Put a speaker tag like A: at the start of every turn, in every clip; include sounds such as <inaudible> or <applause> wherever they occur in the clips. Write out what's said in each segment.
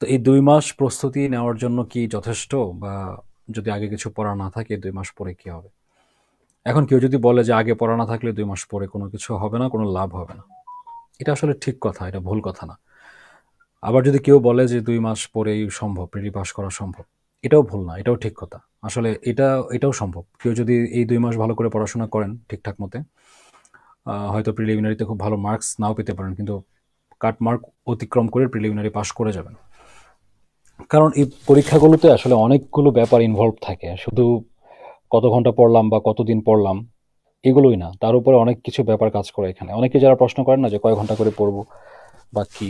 A: তো এই দুই মাস প্রস্তুতি নেওয়ার জন্য কি যথেষ্ট? বা যদি আগে কিছু পড়া না থাকে, দুই মাস পরে কি হবে? এখন কেউ যদি বলে যে আগে পড়া না থাকলে দুই মাস পরে কোনো কিছু হবে না, কোনো লাভ হবে না। এটা আসলে ঠিক কথা, এটা ভুল কথা না। আবার যদি কেউ বলে যে দুই মাস পরেই সম্ভব প্রিলি পাস করা সম্ভব, এটাও ভুল না, এটাও ঠিক কথা। আসলে এটা, এটাও সম্ভব। কেউ যদি এই দুই মাস ভালো করে পড়াশোনা করেন ঠিকঠাক মতে হয়তো প্রিলিমিনারিতে খুব ভালো মার্কস নাও পেতে পারেন, কিন্তু কাট মার্ক অতিক্রম করে প্রিলিমিনারি পাস করে যাবেন। কারণ এই পরীক্ষাগুলোতে আসলে অনেকগুলো ব্যাপার ইনভলভ থাকে। শুধু কত ঘণ্টা পড়লাম বা কতদিন পড়লাম, এগুলোই না। তার উপরে অনেক কিছু ব্যাপার কাজ করে এখানে। অনেকে যারা প্রশ্ন করেন না যে কয় ঘণ্টা করে পড়ব বা কি,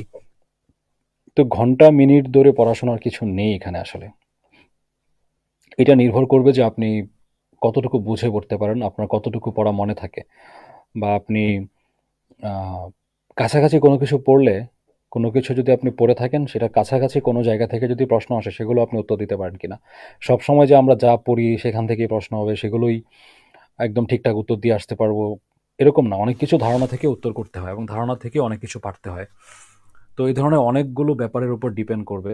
A: তো ঘণ্টা, মিনিট ধরে পড়াশোনার কিছু নেই এখানে আসলে। এটা নির্ভর করবে যে আপনি কতটুকু বুঝে পড়তে পারেন, আপনার কতটুকু পড়া মনে থাকে। বা আপনি কাছাকাছি কোনো কিছু পড়লে কোনো কিছু যদি আপনি পড়ে থাকেন, সেটা কাছাকাছি কোনো জায়গা থেকে যদি প্রশ্ন আসে, সেগুলো আপনি উত্তর দিতে পারেন কিনা। সব সময় যে আমরা যা পড়ি, সেখান থেকেই প্রশ্ন হবে, সেগুলোই একদম ঠিকঠাক উত্তর দিয়ে আসতে পারব, এরকম না। অনেক কিছু ধারণা থেকে উত্তর করতে হয় এবং ধারণা থেকে অনেক কিছু পারতে হয়। তো এই ধরনের অনেকগুলো ব্যাপারের উপর ডিপেন্ড করবে।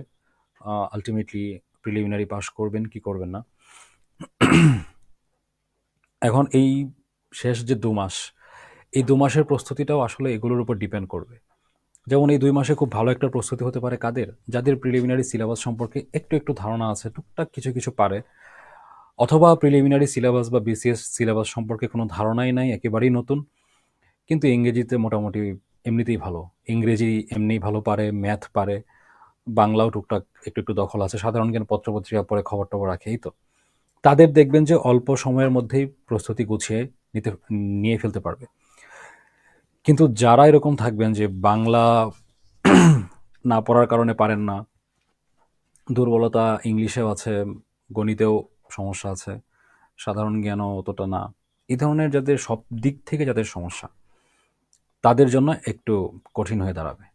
A: আলটিমেটলি প্রিলিমিনারি পাস করবেন কি করবেন না। এখন এই শেষ যে দু মাস, এই দু মাসের প্রস্তুতিটাও আসলে এগুলোর উপর ডিপেন্ড করবে। যেমন এই দুই মাসে খুব ভালো একটা প্রস্তুতি হতে পারে কাদের, যাদের প্রিলিমিনারি সিলেবাস সম্পর্কে একটু একটু ধারণা আছে, টুকটাক কিছু কিছু পারে। অথবা প্রিলিমিনারি সিলেবাস বা বিসিএস সিলেবাস সম্পর্কে কোনো ধারণাই নাই, একেবারেই নতুন। কিন্তু ইংরেজিতে মোটামুটি এমনিতেই ভালো। ইংরেজি এমনি ভালো পারে ম্যাথ পারে, বাংলাও টুকটাক একটু একটু দখল আছে। সাধারণ জ্ঞান পত্রপত্রিকা পরে খবর টবর রাখে, এই তো। তাদের দেখবেন যে অল্প সময়ের মধ্যেই প্রস্তুতি গুছিয়ে নিতে, নিয়ে ফেলতে পারবে। কিন্তু যারা এরকম থাকবেন যে বাংলা <clears throat> না পড়ার কারণে পারেন না, দুর্বলতা ইংলিশেও আছে, গণিতেও সমস্যা আছে, সাধারণ জ্ঞানও অতটা না, এই ধরনের যাদের সব দিক থেকে যাদের সমস্যা, তাদের জন্য একটু কঠিন হয়ে দাঁড়াবে।